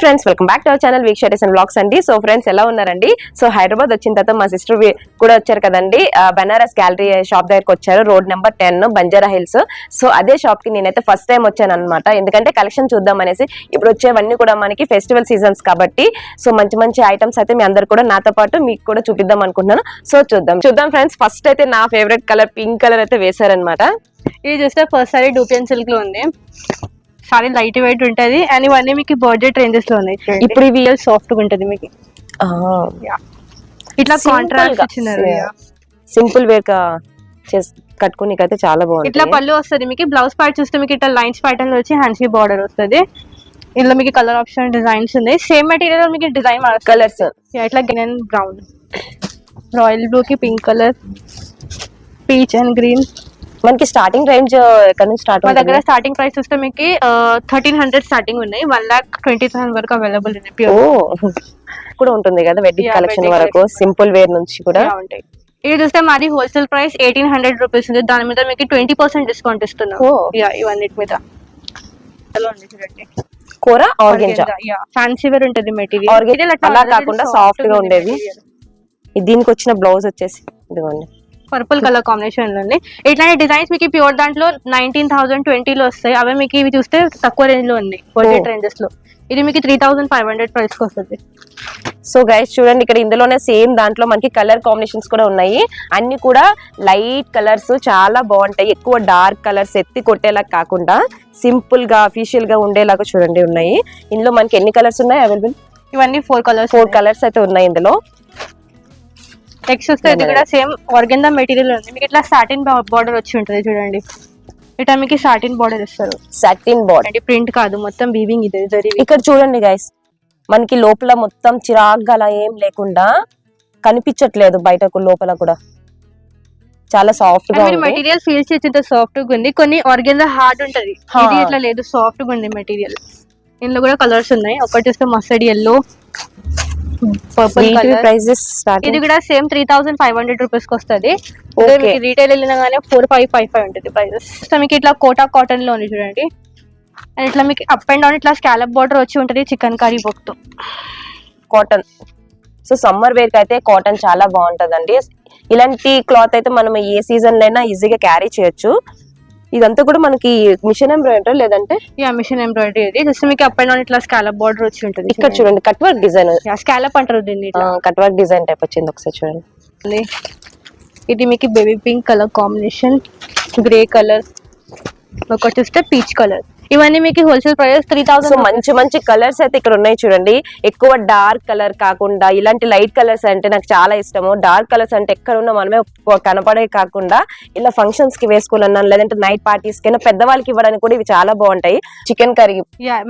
Hi friends welcome back to our channel week and blogs అండి. So friends ఎలా ఉన్నారండి? So Hyderabad వచ్చిన తర్వాత మా సిస్టర్ కూడా వచ్చారు కదండి. బెనారస్ బనారస్ గ్యాలరీ షాప్ దగ్గరకు వచ్చారు. Road number ten Banjara Hills so అదే షాప్కి నేనైతే ఫస్ట్ టైం వచ్చాను అనమాట ఎందుకంటే కలెక్షన్ చూద్దాం అనేసి ఇప్పుడు వచ్చేవన్నీ కూడా మనకి ఫెస్టివల్ సీజన్స్ కాబట్టి సో మంచి మంచి ఐటమ్స్ అయితే మీ అందరు కూడా నాతో పాటు మీకు కూడా చూపిద్దాం అనుకుంటున్నాను. సో చూద్దాం. చూద్దాం ఫ్రెండ్స్ ఫస్ట్ అయితే నా ఫేవరెట్ కలర్ పింక్ కలర్ అయితే వేశారనమాట ఇది చూస్తే ఫస్ట్ సారీ డూపియన్ సిల్క్లో ఉంది. సారీ లైట్ వెయిట్ ఉంటది అండ్ ఇవన్నీ మీకు బడ్జెట్ రేంజెస్లో ఉన్నాయి. ఇప్పుడు ఇవి సాఫ్ట్గా ఉంటది మీకు. ఇట్లా కాంట్రాస్ట్ ఇచ్చినారు. సింపుల్ వేర్గా చేస్ కట్టుకోనికైతే చాలా ఇట్లా బాగుంటుంది పళ్ళు వస్తుంది మీకు. బ్లౌజ్ పార్ట్ చూస్తే మీకు ఇట్లా లైన్స్ ప్యాటర్న్ వచ్చి హ్యాండ్స్ బార్డర్ వస్తుంది. ఇందులో మీకు కలర్ ఆప్షన్ డిజైన్స్ ఉన్నాయి. సేమ్ మెటీరియల్ మీకు డిజైన్ కలర్స్ ఇట్లా green and brown royal blue కి pink colour peach and green మనకి స్టార్టింగ్ రేంజ్ ఎక్కడ నుంచి స్టార్ట్ మా దగ్గర స్టార్టింగ్ ప్రైస్ చూస్తే మీకు థర్టీన్ హండ్రెడ్ స్టార్టింగ్ ఉన్నాయి. వన్ లాక్ ట్వంటీ థౌసండ్ వరకు అవైలబుల్ ఉన్నాయి ఓ కూడా ఉంటుంది కదా వెడ్డింగ్ కలెక్షన్ వరకు సింపుల్ వేర్ నుంచి కూడా. ఉంటాయి. ఇది చూస్తే మాది wholesale price eighteen hundred rupees ఉంది. దాని మీద మీకు ట్వంటీ పర్సెంట్ డిస్కౌంట్ ఇస్తున్నాం. యా ఇవన్నిటి మీద. కూర ఆర్గెంజా. ఫ్యాన్సీ వేర్ ఉంటుంది మెటీరియల్ అలా కాకుండా soft గా ఉండేవి. దీనికి వచ్చిన బ్లౌజ్ వచ్చేసి ఇదిగోండి. పర్పుల్ కలర్ కాంబినేషన్ ఉంది ఇట్లాంటి డిజైన్స్ మీకు ప్యూర్ దాంట్లో నైన్టీన్ థౌసండ్ ట్వంటీలో వస్తాయి. అవే మీకు ఇవి చూస్తే తక్కువ రేంజ్లో ఉన్నాయి బడ్జెట్. రేంజెస్లో. ఇది మీకు త్రీ థౌసండ్ ఫైవ్ హండ్రెడ్ ప్రైస్కి వస్తుంది. సో గైస్ చూడండి ఇక్కడ ఇందులోనే సేమ్ దాంట్లో మనకి కలర్ కాంబినేషన్స్ కూడా ఉన్నాయి. అన్ని కూడా లైట్ కలర్స్ చాలా బాగుంటాయి. ఎక్కువ డార్క్ కలర్స్ ఎత్తి కొట్టేలా కాకుండా సింపుల్గా అఫీషియల్గా ఉండేలాగా చూడండి ఉన్నాయి. ఇందులో మనకి ఎన్ని కలర్స్ ఉన్నాయి అవైలబుల్ ఇవన్నీ ఫోర్ కలర్స్ ఫోర్ కలర్స్ అయితే ఉన్నాయి ఇందులో. నెక్స్ట్ చూస్తే ఇది కూడా సేమ్ ఆర్గెందా మెటీరియల్ ఉంది. మీకు ఇట్లా సాటిన్ బార్డర్ వచ్చి ఉంటుంది చూడండి. ఇట్లా మీకు సాటిన్ బార్డర్ ఇస్తారు. సాటిన్ బార్డ్ అంటే ప్రింట్ కాదు మొత్తం వీవింగ్ ఇది ఇక్కడ చూడండి గైస్ మనకి లోపల మొత్తం చిరాగ్గా అలా ఏం లేకుండా కనిపించట్లేదు బయటకు లోపల కూడా. చాలా సాఫ్ట్గా మెటీరియల్ ఫీల్ చేసేంత సాఫ్ట్గా ఉంది. కొన్ని ఆర్గెందా హార్డ్ ఉంటది. ఇది ఇట్లా లేదు సాఫ్ట్గా ఉంది మెటీరియల్ ఇందులో కూడా కలర్స్ ఉన్నాయి. ఒకటి చూస్తే mustard yellow purple colour prices ఇది కూడా same three thousand five hundred రూపీస్కి వస్తుంది. మీకు రీటైల్ వెళ్ళినా కానీ ఫోర్ ఫైవ్ ఫైవ్ ఫైవ్ ఉంటుంది ప్రైజెస్ సో మీకు ఇట్లా కోటా కాటన్లో ఉంది చూడండి. అండ్ ఇట్లా మీకు అప్ అండ్ డౌన్ ఇట్లా స్కాలప్ బార్డర్ వచ్చి ఉంటుంది చికెన్ కర్రీ బొక్తో కాటన్ సో సమ్మర్ వేర్కి అయితే కాటన్ చాలా బాగుంటదండి. ఇలాంటి క్లాత్ అయితే మనం ఏ సీజన్లో అయినా ఈజీగా క్యారీ చేయొచ్చు. ఇదంతా కూడా మనకి మిషన్ ఎంబ్రాయిడరీ లేదంటే? యా మిషన్ ఎంబ్రాయిడరీ ఇది. జస్ట్ మీకు అప్ అండ్ డౌన్ ఇట్లా స్కాలప్ బార్డర్ వచ్చి ఉంటుంది. ఇక్కడ చూడండి. కట్ వర్క్ డిజైన్ స్కాలప్ అంటారు దీన్ని ఇట్లా. కట్ వర్క్ డిజైన్ టైప్ వచ్చింది ఒకసారి చూడండి. ఇది మీకు baby pink colour combination grey colour ఒకటి చూస్తే పీచ్ కలర్ ఇవన్నీ మీకు wholesale price three so thousand మంచి మంచి కలర్స్ అయితే ఇక్కడ ఉన్నాయి చూడండి. ఎక్కువ డార్క్ కలర్ కాకుండా ఇలాంటి లైట్ కలర్స్ అంటే నాకు చాలా ఇష్టము. డార్క్ కలర్స్ అంటే ఎక్కడ ఉన్నా మనమే కనపడే కాకుండా ఇలా ఫంక్షన్స్కి వేసుకోవాలన్నా లేదంటే నైట్ పార్టీస్ కైనా పెద్దవాళ్ళకి ఇవ్వడానికి కూడా ఇవి చాలా బాగుంటాయి. చికెన్ కర్రీ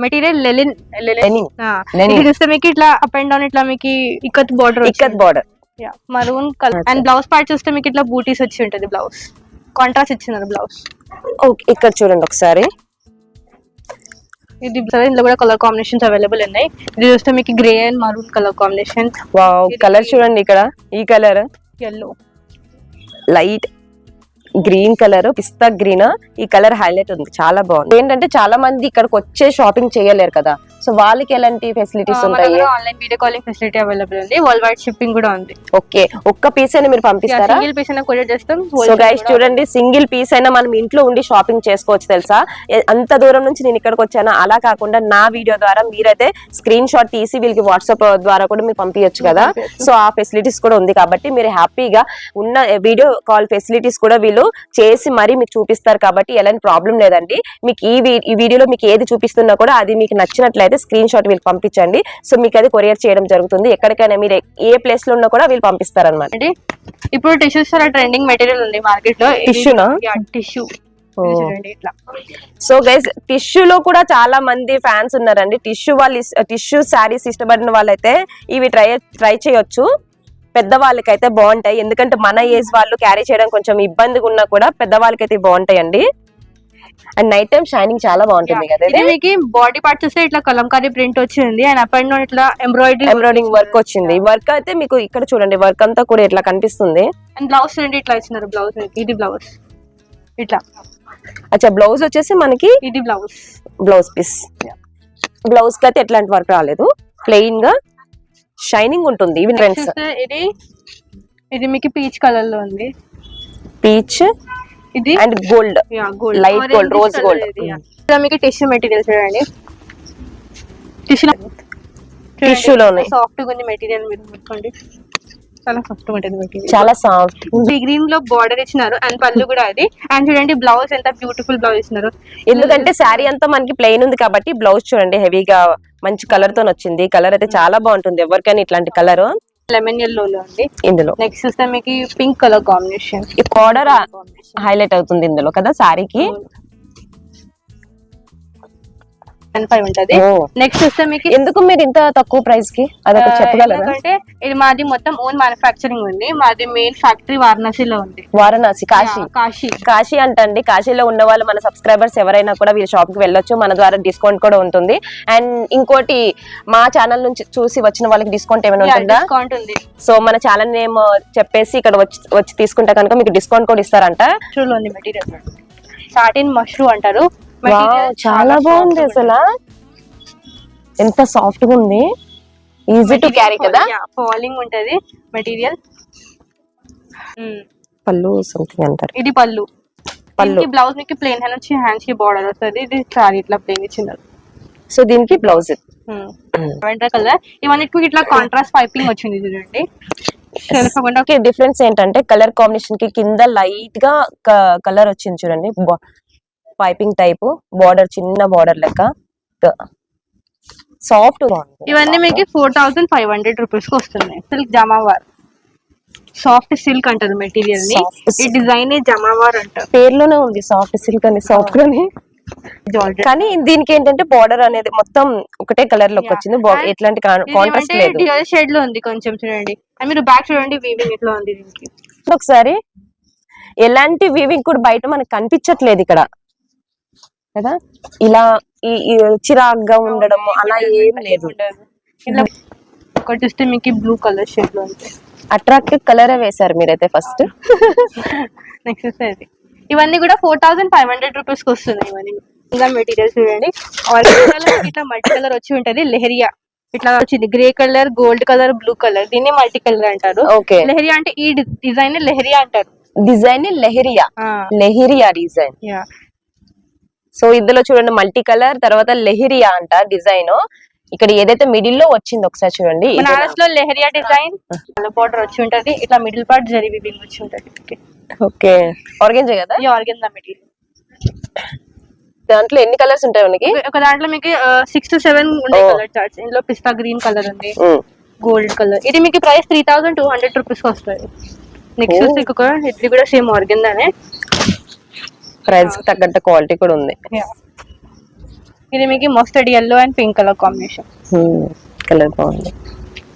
మెటీరియల్ లెలిన్ చూస్తే మీకు ఇట్లా అప్ అండ్ డౌన్ ఇట్లా మీకు ikat border ikat border maroon colour. And blouse part చూస్తే మీకు ఇట్లా బూటీస్ వచ్చి ఉంటుంది బ్లౌజ్ కాంట్రాస్ట్ ఇచ్చినారు బ్లౌజ్ ఓకే ఇక్కడ చూడండి ఒకసారి. ఇది ఇందులో కూడా కలర్ కాంబినేషన్స్ అవైలబుల్ ఉన్నాయి. ఇది చూస్తే మీకు grey and maroon colour combination wow colour చూడండి ఇక్కడ. ఈ colour yellow light green colour pista green ఈ కలర్ హైలైట్ ఉంది. చాలా బాగుంది. ఏంటంటే చాలా మంది ఇక్కడికి వచ్చే షాపింగ్ చేయలేరు కదా. సో వాళ్ళకి ఎలాంటి ఫెసిలిటీస్ ఉంటాయి? Online video calling facility available ఉంది. వరల్డ్ వైడ్ షిప్పింగ్ కూడా ఉంది. ఓకే ఒక్క పీస్ అయినా మీరు పంపిస్తారా? సింగిల్ పీస్ అయినా కొరియర్ చేస్తాం. సో గైస్ చూడండి సింగిల్ పీస్ అయినా మనం ఇంట్లో ఉండి షాపింగ్ చేసుకోవచ్చు తెలుసా? అంత దూరం నుంచి నేను ఇక్కడికి వచ్చాను? అలా కాకుండా నా వీడియో ద్వారా మీరైతే స్క్రీన్ షాట్ తీసి వీళ్ళకి వాట్సాప్ ద్వారా కూడా మీరు పంపించచ్చు కదా. సో ఆ ఫెసిలిటీస్ కూడా ఉంది కాబట్టి మీరు హ్యాపీగా ఉన్న వీడియో కాల్ ఫెసిలిటీస్ కూడా వీళ్ళు చేసి మరీ మీకు చూపిస్తారు కాబట్టి ఎలాంటి ప్రాబ్లం లేదండి. మీకు ఈ వీడియోలో మీకు ఏది చూపిస్తున్నా కూడా అది మీకు నచ్చినట్లయితే స్క్రీన్ షాట్ వీళ్ళు పంపించండి. సో మీకు అది కొరియర్ చేయడం జరుగుతుంది. ఎక్కడికైనా మీరు ఏ ప్లేస్లో ఉన్నా కూడా వీళ్ళు పంపిస్తారనమాట అంటే ఇప్పుడు టిష్యూస్ చాలా ట్రెండింగ్ మెటీరియల్ ఉంది మార్కెట్లో Tissue నా? టిష్యూ సో గైస్ టిష్యూలో కూడా చాలా మంది ఫ్యాన్స్ ఉన్నారండి. టిష్యూ వాళ్ళు టిష్యూ శారీస్ ఇష్టపడిన వాళ్ళైతే ఇవి ట్రై ట్రై చేయొచ్చు. పెద్ద వాళ్ళకైతే బాగుంటాయి. ఎందుకంటే మన ఏజ్ వాళ్ళు క్యారీ చేయడం కొంచెం ఇబ్బందిగా ఉన్నా కూడా పెద్ద వాళ్ళకైతే బాగుంటాయండి. అండ్ నైట్ టైం షైనింగ్ చాలా బాగుంటుంది కదా ఇది మీకు బాడీ పార్ట్ చూస్తే ఇట్లా కలంకారీ ప్రింట్ వచ్చింది అండ్ అప్ అండ్ ఇట్లా ఎంబ్రాయిడరీ ఎంబ్రాయిడింగ్ వర్క్ వచ్చింది. వర్క్ అయితే మీకు ఇక్కడ చూడండి వర్క్ అంతా కూడా ఇట్లా కనిపిస్తుంది. అండ్ బ్లౌజ్ చూడండి ఇట్లా ఇచ్చినారు బ్లౌజ్ ఇది బ్లౌజ్ ఇట్లా. అచ్చా బ్లౌజ్ వచ్చేసి మనకి ఇది బ్లౌజ్ బ్లౌజ్ పీస్ బ్లౌజ్కి అయితే ఎట్లాంటి వర్క్ రాలేదు. ప్లెయిన్గా షైనింగ్ ఉంటుంది. ఇవి ఫ్రెండ్స్ ఇది ఇది మీకు పీచ్ కలర్లో ఉంది. పీచ్ ఇది? And gold. Gold. Light gold, rose gold. మీకు టిష్యూ మెటీరియల్ చూడండి. టిష్యూ లోనే. సాఫ్ట్గా మెటీరియల్ మీరు పెట్టుకోండి చాలా సాఫ్ట్ ఉంటుంది మెటీరియల్ చాలా సాఫ్ట్ గ్రీన్లో బార్డర్ ఇచ్చినారు అండ్ పళ్ళు కూడా అది అండ్ చూడండి బ్లౌజ్ ఎంత బ్యూటిఫుల్ బ్లౌజ్ ఇచ్చినారు. ఎందుకంటే శారీ అంతా మనకి ప్లెయిన్ ఉంది కాబట్టి బ్లౌజ్ చూడండి హెవీగా మంచి కలర్తో వచ్చింది. కలర్ అయితే చాలా బాగుంటుంది. ఎవరికైనా ఇట్లాంటి కలర్ లెమన్ ఎల్లో లో ఉంది ఇందులో. నెక్స్ట్ చూస్తే మీకు పింక్ కలర్ కాంబినేషన్ ఈ బార్డర్ హైలైట్ అవుతుంది ఇందులో కదా శారీకి అండ్ ఫైవ్ ఉంటది. నెక్స్ట్ చూస్తే మీకు ఎందుకు మీరు ఇంత తక్కువ ప్రైస్కి? అదొక చెప్పగలరా? ఎందుకంటే ఇది మాది మొత్తం ఓన్ మ్యానుఫాక్చరింగ్ ఉంది. మాది మెయిన్ ఫ్యాక్టరీ వారణాసిలో ఉంది. వారణాసి కాశీ. కాశీ. కాశీ అంటండి. కాశీలో ఉన్న వాళ్ళు మన సబ్స్క్రైబర్స్ ఎవరైనా కూడా వీళ్ళ షాప్కి వెళ్ళొచ్చు. మన ద్వారా డిస్కౌంట్ కూడా ఉంటుంది. అండ్ ఇంకోటి మా ఛానల్ నుంచి చూసి వచ్చిన వాళ్ళకి డిస్కౌంట్ ఏమైనా ఉంటుందా? డిస్కౌంట్ ఉంది. సో మన ఛానల్ నేమ్ చెప్పేసి ఇక్కడ వచ్చి వచ్చి తీసుకుంటే కనుక మీకు డిస్కౌంట్ కూడా ఇస్తారంట. మెటీరియల్ సాటిన్ మష్రూమ్ అంటారు. చాలా బాగుంది అసలు. ఎంత సాఫ్ట్గా ఉంది. ఈజీ టు క్యారీ కదా? ఫాలింగ్ ఉంటది. మెటీరియల్ పళ్ళు సంథింగ్ అంటారు. ఇది పళ్ళు. పళ్ళు. బ్లౌజ్ మీకు ప్లేన్ హ్యాండ్ వచ్చి హ్యాండ్స్కి బార్డర్ వస్తుంది. ఇది సారీ ఇట్లా ప్లేన్ ఇచ్చినారు సో దీనికి బ్లౌజ్ కలర్ ఇవన్నిటికి ఇట్లా కాంట్రాస్ట్ పైపింగ్ వచ్చింది చూడండి. డిఫరెన్స్ ఏంటంటే కలర్ కాంబినేషన్కి కింద లైట్గా కలర్ వచ్చింది చూడండి. పైపింగ్ టైప్ బార్డర్ చిన్న బార్డర్ లెక్క. సాఫ్ట్ ఇవన్నీ మీకు ఫోర్ థౌసండ్ ఫైవ్ హండ్రెడ్ రూపీస్కి వస్తున్నాయి. సిల్క్ జమావార్ సాఫ్ట్ సిల్క్ అంటారు మెటీరియల్ని. ఈ డిజైన్ జమావార్ అంటారు పేర్లోనే ఉంది సాఫ్ట్ సిల్క్ అని సాఫ్ట్ అని. జార్జెట్ కానీ దీనికి ఏంటంటే బార్డర్ అనేది మొత్తం ఒకటే కలర్లోకి వచ్చింది. ఎట్లాంటి కాంట్రాస్ట్ లేదు. షేడ్లో ఉంది కొంచెం చూడండి. మీరు బ్యాక్ చూడండి వీవింగ్ ఇట్లా ఉంది దీనికి. ఒకసారి ఎలాంటి వీవింగ్ కూడా బయట మనకు కనిపించట్లేదు ఇక్కడ. కదా? ఇలా చిరాగ్గా ఉండడం అలా ఏం లేదు. ఒకటి చూస్తే మీకు బ్లూ కలర్ షేడ్లో అట్రాక్టివ్ కలరే వేశారు మీరైతే ఫస్ట్ నెక్స్ట్ వచ్చేది ఇవన్నీ కూడా ఫోర్ థౌసండ్ ఫైవ్ హండ్రెడ్ రూపీస్కి వస్తున్నాయి ఇవన్నీ. ఇంకా మెటీరియల్స్ చూడండి. ఆరెంజ్ ఇట్లా మల్టీ కలర్ వచ్చి ఉంటది. లెహరియా. ఇట్లా వచ్చింది. Grey colour gold colour blue colour దీన్ని మల్టీ కలర్ అంటారు. ఓకే. లెహరియా అంటే ఈ డిజైన్ లెహరియా అంటారు. Design lehariya. Lehariya design so ఇందులో చూడండి మల్టీ కలర్ తర్వాత లెహిరియా అంట డిజైన్. ఇక్కడ ఏదైతే మిడిల్లో వచ్చింది ఒకసారి చూడండి. లో లెహరియా డిజైన్. బార్డర్ వచ్చి ఉంటది. ఇట్లా మిడిల్ పార్ట్ జరీ వివింగ్ వచ్చి ఉంటది. ఓకే. ఆర్గెంజే కదా? ఈ మెటీరియల్ దాంట్లో ఎన్ని కలర్స్ ఉంటాయి మనకి? ఒక దాంట్లో మీకు six to seven Oh. Colour charts ఇందులో పిస్తా గ్రీన్ కలర్ ఉంది. గోల్డ్ కలర్ ఇది మీకు price three thousand two hundred rupees వస్తుంది. నెక్స్ట్. వచ్చి ఇది కూడా సేమ్ ఆర్గన్ దానే ప్రైస్కి తగ్గట్టు క్వాలిటీ కూడా ఉంది. ఇది మీకు mustard yellow and pink colour combination colour బాగుంది.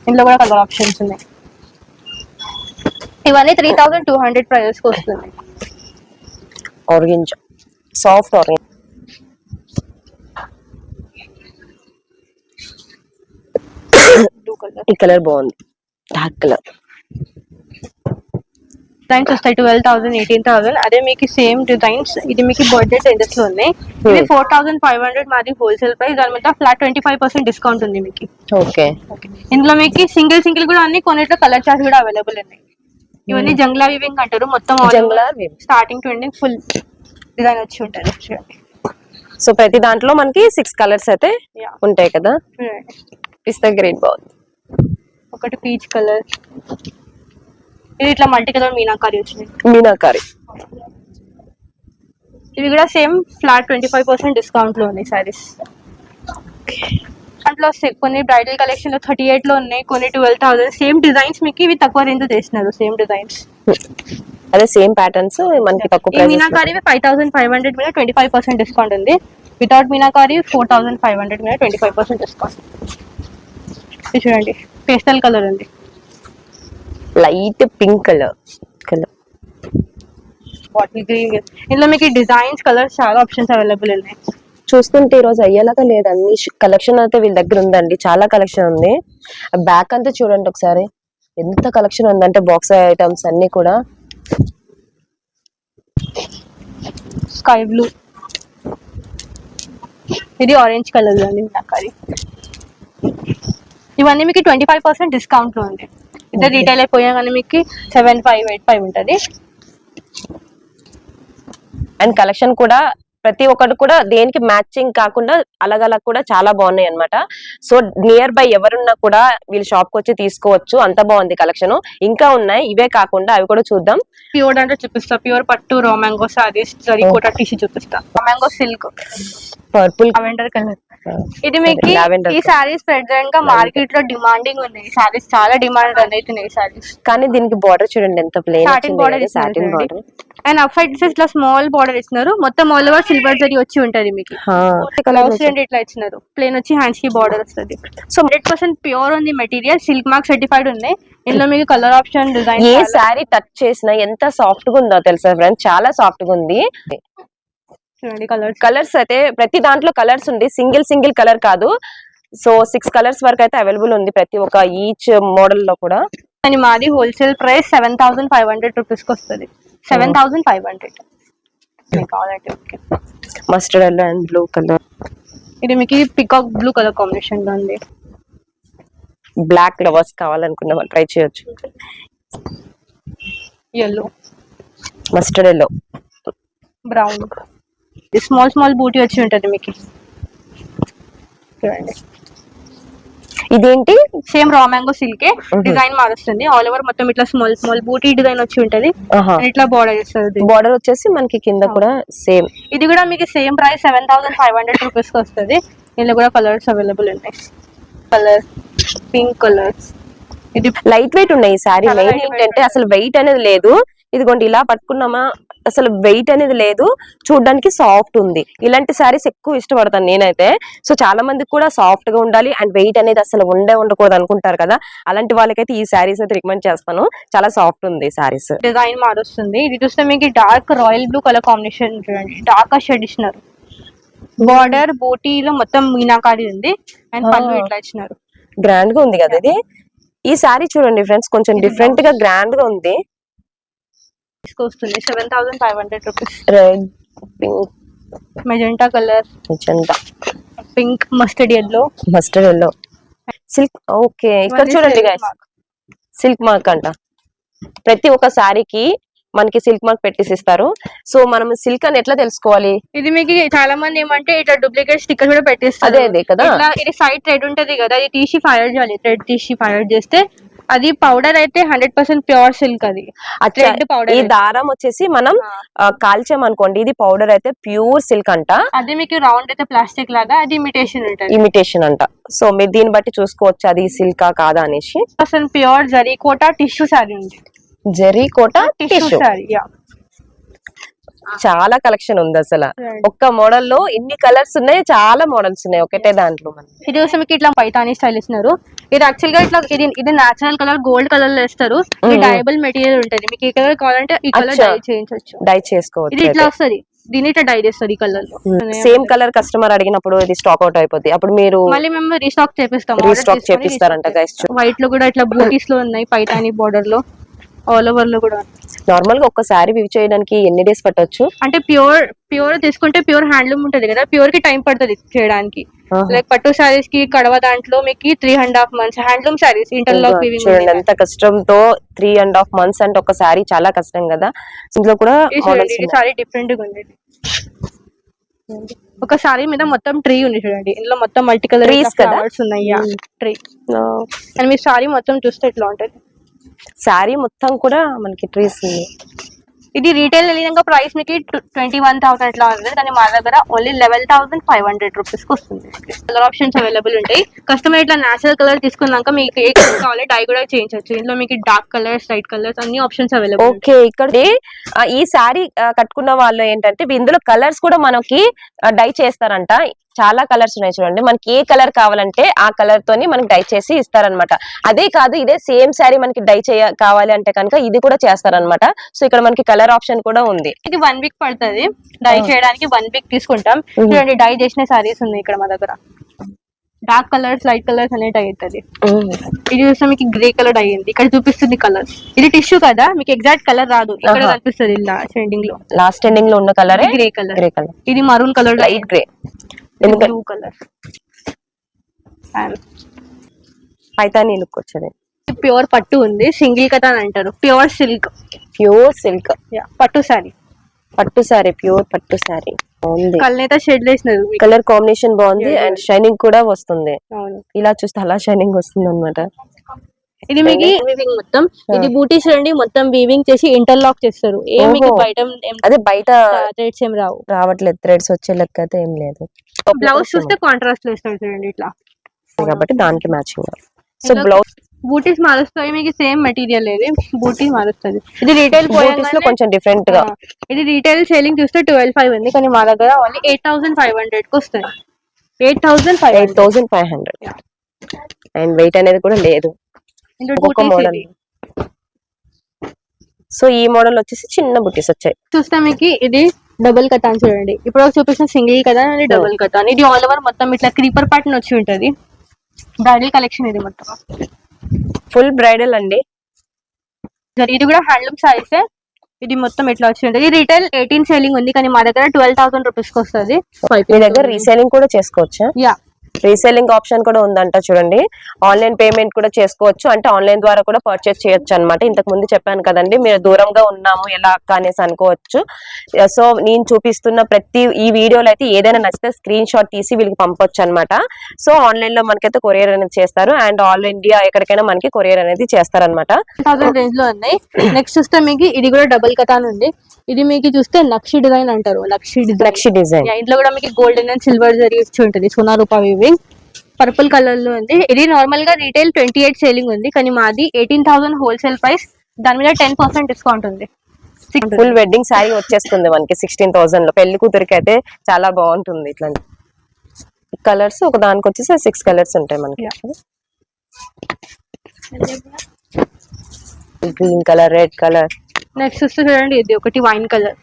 ఇందులో కూడా కలర్ ఆప్షన్స్ ఉన్నాయి. ఇవన్నీ త్రీ థౌసండ్ టూ హండ్రెడ్ ప్రైజెస్కి వస్తుంది ఆరెంజ్ సాఫ్ట్ ఆరెంజ్ ఈ కలర్ బాగుంది. డార్క్ కలర్ డిజైన్స్ వస్తాయి ట్వెల్వ్ థౌసండ్ ఎయిటీన్ థౌసండ్ అదే మీకు సేమ్ డిజైన్స్ ఇది మీకు బడ్జెట్ రేంజెస్లో ఉన్నాయి. ఇది Hmm. Four thousand five hundred మాది హోల్సేల్ ప్రైస్ దాని మీద flat twenty five percent discount ఉంది మీకు. ఓకే. ఇందులో మీకు సింగిల్ సింగిల్ కూడా అన్ని కొన్నిట్లో కలర్ చార్ట్ కూడా అవైలబుల్ ఉన్నాయి. ఇవన్నీ జంగ్లా వివింగ్ అంటారు. మొత్తం. Starting to ending full design వచ్చి చూడండి సో ప్రతి దాంట్లో మనకి సిక్స్ కలర్స్ అయితే. ఉంటాయి కదా? పిస్తా గ్రీన్ బాగుంది ఒకటి పీచ్ కలర్ ఇది ఇట్లా మల్టీ కలర్ మీనాకారి వచ్చినాయి మీనాకారి. ఇవి కూడా same flat twenty five percent డిస్కౌంట్లో ఉన్నాయి సారీస్ దాంట్లో కొన్ని బ్రైడల్ కలెక్షన్లో థర్టీ ఎయిట్లో ఉన్నాయి కొన్ని ట్వెల్వ్ థౌసండ్. సేమ్ డిజైన్స్ మీకు ఇవి తక్కువ రేంజ్ చేసినారు సేమ్ డిజైన్స్. అదే సేమ్ ప్యాటర్న్స్ మనకి తక్కువ meenakari five thousand five hundred మీద ట్వంటీ ఫైవ్ పర్సెంట్ డిస్కౌంట్ ఉంది. Without meenakari four thousand five hundred మీద ట్వంటీ ఫైవ్ పర్సెంట్ డిస్కౌంట్. చూడండి పేస్టల్ కలర్ ఉంది. Light pink colour colour bottle green ఇందులో మీకు డిజైన్స్ కలర్స్ చాలా ఆప్షన్స్ అవైలబుల్ ఉన్నాయి. చూస్తుంటే ఈ రోజు అయ్యేలాగా లేదు. అన్ని కలెక్షన్ అయితే వీళ్ళ దగ్గర ఉందండి. చాలా కలెక్షన్ ఉంది. బ్యాక్ అంతా చూడండి ఒకసారి. ఎంత కలెక్షన్ ఉందంటే బాక్స్ ఐటమ్స్ అన్ని కూడా. స్కై బ్లూ ఇది ఆరెంజ్ కలర్ అండి ఇవన్నీ మీకు ట్వంటీ ఫైవ్ పర్సెంట్ డిస్కౌంట్లో ఉంది ఇద్దరు Okay. రీటైల్ అయిపోయా కానీ మీకు సెవెన్ ఫైవ్ ఎయిట్ ఫైవ్ ఉంటుంది. అండ్ కలెక్షన్ కూడా ప్రతి ఒక్కటి కూడా దేనికి మ్యాచింగ్ కాకుండా అలగలగ్ కూడా చాలా బాగున్నాయి అన్నమాట. సో నియర్ బై ఎవరున్నా కూడా వీళ్ళ షాప్కి వచ్చి తీసుకోవచ్చు. అంత బాగుంది కలెక్షన్ ఇంకా ఉన్నాయి. ఇవే కాకుండా అవి కూడా చూద్దాం. ప్యూర్ అంటే చూపిస్తా. ప్యూర్ పట్టు రోమాంగో సారీస్ జరీ. కోట టిష్యూ చూపిస్తా. రోమాంగో సిల్క్ పర్పుల్ కలర్ ఇది మీకు ఈ సారీస్ ప్రెసెంట్గా మార్కెట్లో డిమాండింగ్ ఉన్నాయి సారీస్ చాలా డిమాండ్ రన్ అవుతున్నాయి సారీస్ కానీ దీనికి బార్డర్ చూడండి ఎంత plain satin border satin border and up side ఇట్లా స్మాల్ బార్డర్ ఇస్తున్నారు. మొత్తం ఆల్ ఓవర్ సిల్వర్ జరీ వచ్చి ఉంటది మీకు. బ్లౌజ్ రెండు ఇట్లా ఇచ్చినారు ప్లేన్ వచ్చి హ్యాండ్స్కి బార్డర్ వస్తుంది. సో హండ్రెడ్ పర్సెంట్ ప్యూర్ ఉంది మెటీరియల్ సిల్క్ మార్క్ సర్టిఫైడ్ ఉన్నాయి ఇందులో మీకు కలర్ ఆప్షన్ డిజైన్ ఏ శారీ టచ్ చేసినా ఎంత సాఫ్ట్గా ఉందో తెలుసా ఫ్రెండ్స్ చాలా సాఫ్ట్గా ఉంది. చూడండి కలర్స్ కలర్స్ అయితే ప్రతి దాంట్లో కలర్స్ ఉంది. సింగిల్ సింగిల్ కలర్ కాదు. సో సిక్స్ కలర్స్ వరకు అయితే అవైలబుల్ ఉంది ప్రతి ఒక్క ఈచ్ మోడల్లో కూడా. అని మాది wholesale price seven thousand five hundred రూపీస్కి వస్తుంది. సెవెన్ థౌసండ్ ఫైవ్ హండ్రెడ్ కావాలంటే okay mustard yellow and blue colour ఇది మీకు పికాక్ బ్లూ కలర్ కాంబినేషన్లో ఉంది. బ్లాక్ లవర్స్ కావాలనుకున్న వాళ్ళు ట్రై చేయొచ్చు. Yellow mustard yellow brown small small బూటీ వచ్చి ఉంటది మీకు. చూడండి. ఇదేంటి? సేమ్ రా మ్యాంగో సిల్కే. డిజైన్ మారుస్తుంది. ఆల్ ఓవర్ మొత్తం ఇట్లా స్మాల్ స్మాల్ బూటీ డిజైన్ వచ్చి ఉంటది. ఇట్లా బార్డర్ ఇస్తుంది బార్డర్ వచ్చేసి మనకి కింద కూడా సేమ్ ఇది కూడా మీకు same price seven thousand five hundred రూపీస్కి వస్తుంది. ఇందులో కూడా కలర్స్ అవైలబుల్ ఉన్నాయి. కలర్ పింక్ కలర్స్ ఇది లైట్ వెయిట్ ఉన్నాయి చాలా మెయిన్ ఏంటంటే అసలు వెయిట్ అనేది లేదు. ఇదిగోండి ఇలా పట్టుకున్నామా? అసలు వెయిట్ అనేది లేదు. చూడడానికి సాఫ్ట్ ఉంది. ఇలాంటి శారీస్ ఎక్కువ ఇష్టపడతాను నేనైతే. సో చాలా మందికి కూడా సాఫ్ట్గా ఉండాలి అండ్ వెయిట్ అనేది అసలు ఉండే ఉండకూడదు అనుకుంటారు కదా. అలాంటి వాళ్ళకైతే ఈ శారీస్ అయితే రికమెండ్ చేస్తాను. చాలా సాఫ్ట్ ఉంది శారీస్ డిజైన్ మారుస్తుంది. ఇది చూస్తే మీకు dark royal blue colour combination చూడండి. డార్క్ షెడ్ ఇచ్చినారు బార్డర్ బోటీలో మొత్తం మీనాకారి ఉంది. అండ్ పళ్ళు. ఇట్లా ఇచ్చినారు. గ్రాండ్గా ఉంది కదా ఇది? ఈ శారీ చూడండి ఫ్రెండ్స్ కొంచెం డిఫరెంట్గా గ్రాండ్గా ఉంది. తీసుకొస్తుంది. Seven thousand five hundred rupees red pink magenta colour magenta pink mustard yellow mustard yellow silk okay ఇక్కడ చూడండి గైస్ సిల్క్ మార్క్ అంట. ప్రతి ఒక్క శారీకి మనకి సిల్క్ మార్క్ పెట్టేసి ఇస్తారు సో మనం సిల్క్ అని ఎట్లా తెలుసుకోవాలి? ఇది మీకు చాలా మంది ఏమంటే ఇట్లా డూప్లికేట్ స్టిక్కర్ కూడా పెట్టేస్తారు. అదే అదే కదా. ఇది సైడ్ థ్రెడ్ ఉంటది కదా. అది తీసి ఫైర్ చేయాలి. థ్రెడ్ తీసి ఫైర్ చేస్తే అది పౌడర్ అయితే హండ్రెడ్ పర్సెంట్ ప్యూర్ సిల్క్ అది. powder ఈ. దారం వచ్చేసి మనం ఆ, కాల్చామనుకోండి ఇది పౌడర్ అయితే ప్యూర్ సిల్క్ అంట. అది మీకు రౌండ్ అయితే ప్లాస్టిక్ లాగా అది ఇమిటేషన్ ఉంటుంది. ఇమిటేషన్ అంట. సో మీరు దీన్ని బట్టి చూసుకోవచ్చు అది సిల్కా కాదా అనేసి? Percent pure zari Kota tissue sari ఉంది. జరీ కోట టిష్యూ సారీ చాలా కలెక్షన్ ఉంది అసలు. ఒక్క మోడల్లో ఇన్ని కలర్స్ ఉన్నాయి చాలా మోడల్స్ ఉన్నాయి ఒకటే దాంట్లో ఇది వచ్చి మీకు ఇట్లా పైతానీ స్టైల్ ఇస్తున్నారు. ఇది యాక్చువల్గా ఇట్లా ఇది ఇది నేచురల్ కలర్ గోల్డ్ కలర్లో ఇస్తారు ఇది. డైబుల్ మెటీరియల్ ఉంటుంది. మీకు ఈ కలర్ కావాలంటే ఈ కలర్. డై చేయించవచ్చు. డై ఇది చేసుకోవచ్చు ఇట్లా వస్తుంది. దీని ఇట్లా డై చేస్తారు ఈ కలర్లో. సేమ్ కలర్ కస్టమర్ అడిగినప్పుడు ఇది స్టాక్ అవుట్ అయిపోద్ది. అప్పుడు మీరు మళ్ళీ మేము రీస్టాక్ చేపిస్తాం. Restock చేపిస్తారంట guys. వైట్లో కూడా ఇట్లా బూటీస్లో ఉన్నాయి పైతాని బోర్డర్లో. ఆల్ ఓవర్లో కూడా. నార్మల్గా ఒక్క శారీ వివ్ చేయడానికి ఎన్ని డేస్ పట్టొచ్చు? అంటే ప్యూర్ ప్యూర్ తీసుకుంటే ప్యూర్ హ్యాండ్లూమ్ ఉంటది కదా ప్యూర్కి టైం పడుతుంది చేయడానికి. లైక్ పట్టు సారీస్కి కడవ దాంట్లో మీకు three and half months handloom saris interlock చూడండి ఎంత కష్టంతో త్రీ అండ్ హాఫ్ మంత్స్ అంటే ఒక శారీ చాలా కష్టం కదా. ఇందులో కూడా సారీ డిఫరెంట్గా ఉంది. ఒక సారీ మీద మొత్తం ట్రీ ఉంది చూడండి ఇందులో మొత్తం మల్టీ కలర్? ఫ్లవర్స్ ఉన్నాయి. ట్రీ అండ్ మీ సారీ మొత్తం చూస్తే ఇట్లా ఉంటది? శారీ మొత్తం కూడా మనకి ట్రీస్ ఉంది. ఇది రీటైల్ వెళ్ళినాక ప్రైస్ మీకు ట్వంటీ వన్ థౌసండ్ ఇట్లా ఉంది? కానీ మా దగ్గర only eleven thousand five hundred రూపీస్కి వస్తుంది. కలర్ ఆప్షన్స్ అవైలబుల్ ఉంటాయి. కస్టమర్ ఇట్లా నేచురల్ కలర్ తీసుకున్నాక మీకు ఏ కలర్ కావాలి డై కూడా చేయించవచ్చు ఇందులో మీకు డార్క్ కలర్స్ లైట్ కలర్స్ అన్ని ఆప్షన్స్ అవైలబుల్ ఓకే ఇక్కడ ఈ శారీ కట్టుకున్న వాళ్ళు ఏంటంటే ఇందులో కలర్స్ కూడా మనకి డై చేస్తారంట. చాలా కలర్స్ ఉన్నాయి చూడండి. మనకి ఏ కలర్ కావాలంటే ఆ కలర్ తోని మనకి డై చేసి ఇస్తారనమాట అదే కాదు ఇదే సేమ్ శారీ మనకి డై చేయ కావాలి అంటే కనుక ఇది కూడా చేస్తారనమాట సో ఇక్కడ మనకి కలర్ ఆప్షన్ కూడా ఉంది. ఇది వన్ వీక్ పడుతుంది. డై చేయడానికి వన్ వీక్ తీసుకుంటాం. చూడండి డై చేసిన సారీస్ ఉన్నాయి ఇక్కడ మా దగ్గర. డార్క్ కలర్స్ లైట్ కలర్స్ అనేవి డై అవుతుంది ఇది చూస్తే మీకు గ్రే కలర్ అయ్యింది ఇక్కడ చూపిస్తుంది కలర్ ఇది టిష్యూ కదా మీకు ఎగ్జాక్ట్ కలర్ రాదు. ఇక్కడ. కనిపిస్తుంది ఇలా షేడింగ్లో. లాస్ట్ ఎండింగ్లో ఉన్న colour grey colour grey colour ఇది maroon colour light grey blue colour and Paithani look వచ్చేది. ప్యూర్ పట్టు ఉంది సింగిల్ కథ అని అంటారు. ప్యూర్ సిల్క్ ప్యూర్ సిల్క్ పట్టు సారీ పట్టు సారీ ప్యూర్ పట్టు సారీ బాగుంది. కళ్ళనైతే షెడ్ వేసినారు. కలర్ కాంబినేషన్ బాగుంది అండ్ షైనింగ్ కూడా వస్తుంది. ఇలా చూస్తే అలా షైనింగ్ వస్తుంది అనమాట ఇది మీకు వీవింగ్ మొత్తం ఇది బూటీ చూడండి మొత్తం వీవింగ్ చేసి ఇంటర్లాక్ చేస్తారు. ఏం మీకు. బయట అదే బయట థ్రెడ్స్ ఏం రావు. రావట్లేదు థ్రెడ్స్ వచ్చే లెక్క అయితే ఏం లేదు. బ్లౌజ్ చూస్తే కాంట్రాస్ట్లో ఇస్తారు చూడండి ఇట్లా. కాబట్టి దానికి మ్యాచింగ్ సో బ్లౌజ్ బూటీస్ మారుస్తాయి మీకు సేమ్ మెటీరియల్ ఇది బూటీ మారుస్తుంది. ఇది రీటైల్ బూటీస్లో కొంచెం డిఫరెంట్గా. ఇది రీటైల్ సేలింగ్ చూస్తే ట్వెల్వ్ ఫైవ్ ఉంది కానీ మా దగ్గర ఓన్లీ ఎయిట్ థౌసండ్ ఫైవ్ హండ్రెడ్కి వస్తుంది. Eight thousand five eight thousand five hundred and weight అనేది కూడా లేదు. మోడల్ సో ఈ మోడల్ వచ్చేసి చిన్న బుటీస్ వచ్చాయి. చూస్తే మీకు ఇది డబుల్ కథ అని చూడండి. ఇప్పుడు చూపించిన సింగిల్ కథ అది డబుల్ కథ అని ఇది ఆల్ ఓవర్ మొత్తం ఇట్లా క్రీపర్ ప్యాటర్న్ వచ్చి ఉంటది. బ్రైడల్ కలెక్షన్ ఇది మొత్తం. ఫుల్ బ్రైడల్ అండి. ఇది కూడా హ్యాండ్లూమ్ సారీసే ఇది మొత్తం ఇట్లా వచ్చి ఉంటుంది. రీటైల్ ఎయిటీన్ సేలింగ్ ఉంది కానీ మా దగ్గర ట్వెల్వ్ థౌసండ్ రూపీస్కి వస్తుంది. మీ దగ్గర రీసేలింగ్ కూడా చేసుకోవచ్చా? యా రీసేలింగ్ ఆప్షన్ కూడా ఉందంట చూడండి. ఆన్లైన్ పేమెంట్ కూడా చేసుకోవచ్చు. అంటే ఆన్లైన్ ద్వారా కూడా పర్చేస్ చేయొచ్చు అనమాట ఇంతకు ముందు చెప్పాను కదండి మీరు దూరంగా ఉన్నాము ఎలా అనేసి అనుకోవచ్చు. సో నేను చూపిస్తున్న ప్రతి ఈ వీడియోలో అయితే ఏదైనా నచ్చితే స్క్రీన్ షాట్ తీసి వీళ్ళకి పంపొచ్చు అనమాట సో ఆన్లైన్లో మనకైతే కొరియర్ అనేది చేస్తారు. అండ్ ఆల్ ఇండియా ఎక్కడికైనా మనకి కొరియర్ అనేది చేస్తారనమాట థౌసండ్ రేంజ్లో ఉన్నాయి. నెక్స్ట్ చూస్తే మీకు ఇది కూడా డబుల్ కథ ఉంది. ఇది మీకు చూస్తే నక్షి డిజైన్ అంటారు. నక్షి డిజైన్. లక్షి డిజైన్. ఇంట్లో కూడా మీకు గోల్డెన్ అండ్ సిల్వర్ జరీ వచ్చి ఉంటుంది. సోనా రూపా వివింగ్ పర్పుల్ కలర్లో ఉంది. ఇది నార్మల్గా రీటైల్ ట్వంటీ ఎయిట్ సేలింగ్ ఉంది. కానీ మాది ఎయిటీన్ థౌసండ్ హోల్సేల్ ప్రైస్ దాని మీద టెన్ పర్సెంట్ డిస్కౌంట్ ఉంది. ఫుల్ వెడ్డింగ్ శారీ వచ్చేస్తుంది మనకి సిక్స్టీన్ థౌసండ్లో. పెళ్ళి కూతురికి అయితే చాలా బాగుంటుంది ఇట్లాంటి కలర్స్ ఒక దానికి వచ్చేసి సిక్స్ కలర్స్ ఉంటాయి మనకి. Green colour red colour next చూస్తే చూడండి. ఇది ఒకటి వైన్ కలర్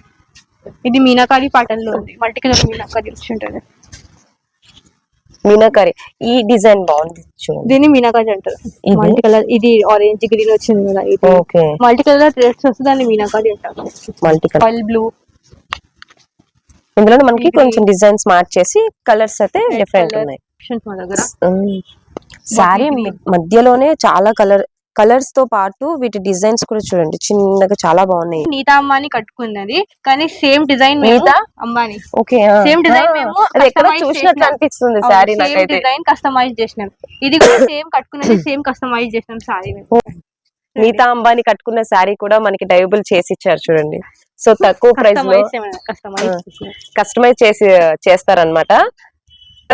ఇది మీనాకారి పాటల్లో ఉంది. మల్టీ కలర్ మీనాకారి వచ్చి ఉంటుంది. మీనాకరి. ఈ డిజైన్ బాగుంది దీన్ని మీనాకారి అంటారు? మల్టీ కలర్ ఇది ఆరెంజ్ గ్రీన్ వచ్చింది కదా ఇది. ఓకే. మల్టీ కలర్ థ్రెడ్స్ వస్తే దాన్ని మీనాకారి అంటారు. మల్టీ కలర్ బ్లూ ఇందులో మనకి కొంచెం డిజైన్స్ మార్చేసి కలర్స్ అయితే డిఫరెంట్ ఉన్నాయి. మా దగ్గర. green. మధ్యలోనే చాలా కలర్ కలర్స్తో పాటు వీటి డిజైన్స్ కూడా చూడండి. చిన్నగా చాలా బాగున్నాయి. నీతా అమ్మాని కట్టుకున్నది. కానీ సేమ్ డిజైన్ నీతా? అమ్మాని ఓకే Same design మేము ఎక్కడ చూసినట్లు చేసినాం. అనిపిస్తుంది సేమ్ నాకైతే. డిజైన్ కస్టమైజ్ చేసినాం. ఇది కూడా సేమ్ కట్టుకున్నది సేమ్ కస్టమైజ్ చేసినాం సారీ మేము. నీతా అంబానీ కట్టుకున్న శారీ కూడా మనకి డైబుల్ చేసి ఇచ్చారు చూడండి. సో తక్కువ ప్రైస్లో కస్టమైజ్ చేసి చేస్తారనమాట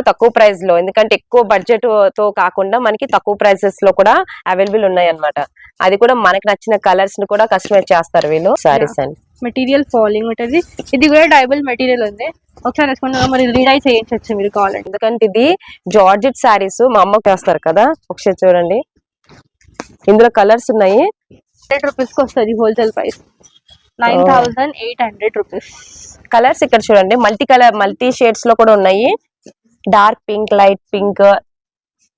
తక్కువ ప్రైస్లో ఎందుకంటే ఎక్కువ బడ్జెట్తో కాకుండా మనకి తక్కువ ప్రైసెస్లో కూడా అవైలబుల్ ఉన్నాయి అన్నమాట అది కూడా మనకి నచ్చిన కలర్స్ని కూడా కస్టమైజ్ చేస్తారు వీళ్ళు సారీస్ అండి మెటీరియల్ ఫాలింగ్ ఉంటుంది. ఇది కూడా డైబుల్ మెటీరియల్ ఉంది. ఒకసారి మరి రీడై చేయించవచ్చు మీరు కావాలంటే ఎందుకంటే ఇది జార్జెట్ శారీస్ మా అమ్మకి వేస్తారు కదా. ఒకసారి చూడండి. ఇందులో కలర్స్ ఉన్నాయి. హండ్రెడ్ రూపీస్కి వస్తుంది wholesale price nine thousand eight hundred rupees colours ఇక్కడ చూడండి. మల్టీ కలర్ మల్టీ షేడ్స్లో కూడా ఉన్నాయి. Dark pink light pink.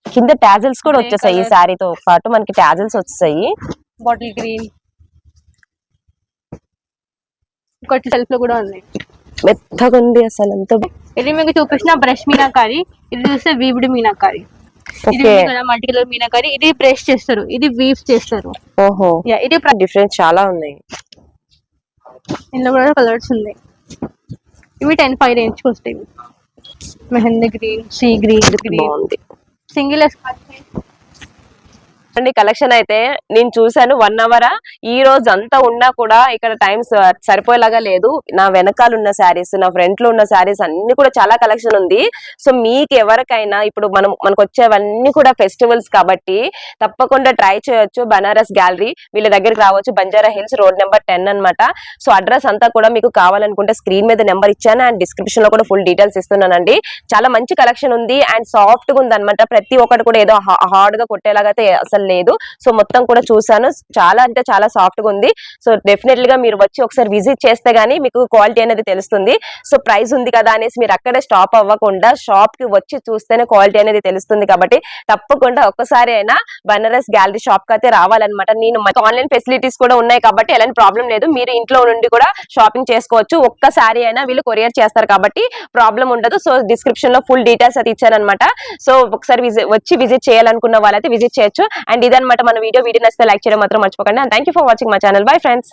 కింద టాజల్స్ కూడా వచ్చేసాయి ఈ. శారీతో పాటు. మనకి టాజల్స్ వచ్చేసాయి. Bottle green. ఇంకొచ్చి సెల్ఫ్లో కూడా ఉంది. మెత్తగా ఉంది అసలు ఎంత ఇది మీకు చూపించిన బ్రష్ మీనాకారి. ఇది చూస్తే వీవ్డ్ మీనాకారి. ఇది ఓకే. Multi colour meenakari. ఇది బ్రష్ చేస్తారు. ఇది వీవ్ చేస్తారు. ఓహో. ఇది డిఫరెన్స్ చాలా ఉన్నాయి. ఇందులో కూడా కలర్స్ ఉన్నాయి. ఇవి టెన్ ఫైవ్ రేంజ్కి వస్తాయి. Mehndi green sea green green బాగుంది సింగిల్ అండి కలెక్షన్ అయితే నేను చూసాను వన్ అవర్. ఈ రోజు అంతా ఉన్నా కూడా ఇక్కడ టైం సరిపోయేలాగా లేదు. నా వెనకాల ఉన్న శారీస్ నా ఫ్రంట్లో ఉన్న శారీస్ అన్ని కూడా చాలా కలెక్షన్ ఉంది. సో మీకు ఎవరికైనా ఇప్పుడు మనం మనకు వచ్చేవన్నీ కూడా ఫెస్టివల్స్ కాబట్టి తప్పకుండా ట్రై చేయొచ్చు. బనారస్ గ్యాలరీ వీళ్ళ దగ్గరికి రావచ్చు. Banjara Hills road number ten అన్నమాట. సో అడ్రస్ అంతా కూడా మీకు కావాలనుకుంటే స్క్రీన్ మీద నెంబర్ ఇచ్చాను అండ్ డిస్క్రిప్షన్లో కూడా ఫుల్ డీటెయిల్స్ ఇస్తున్నానండి. చాలా మంచి కలెక్షన్ ఉంది అండ్ సాఫ్ట్గా ఉంది అనమాట ప్రతి ఒక్కటి కూడా ఏదో హార్డ్గా కొట్టేలాగా అయితే అసలు అసలు లేదు. సో మొత్తం కూడా చూసాను చాలా అంటే చాలా సాఫ్ట్గా ఉంది. సో డెఫినెట్లీ గా మీరు వచ్చి ఒకసారి విజిట్ చేస్తే గానీ మీకు క్వాలిటీ అనేది తెలుస్తుంది. సో ప్రైస్ ఉంది కదా అనేసి మీరు అక్కడే స్టాప్ అవ్వకుండా షాప్కి వచ్చి చూస్తేనే క్వాలిటీ అనేది తెలుస్తుంది కాబట్టి తప్పకుండా ఒక్కసారి అయినా బనారస్ గ్యాలరీ షాప్కి అయితే రావాలన్నమాట. నేను ఆన్లైన్ ఫెసిలిటీస్ కూడా ఉన్నాయి కాబట్టి ఎలాంటి ప్రాబ్లం లేదు. మీరు ఇంట్లో నుండి కూడా షాపింగ్ చేసుకోవచ్చు. ఒక్కసారి అయినా వీళ్ళు కొరియర్ చేస్తారు కాబట్టి ప్రాబ్లం ఉండదు. సో డిస్క్రిప్షన్లో ఫుల్ డీటెయిల్స్ అయితే ఇచ్చారనమాట సో ఒకసారి వచ్చి విజిట్ చేయాలనుకున్న వాళ్ళైతే విజిట్ చేయొచ్చు. అండ్ ఇదన్నమాట మన వీడియో. వీడియో నచ్చితే లైక్ చేయడం మాత్రం మర్చిపోకండి. And thank for watching my channel bye friends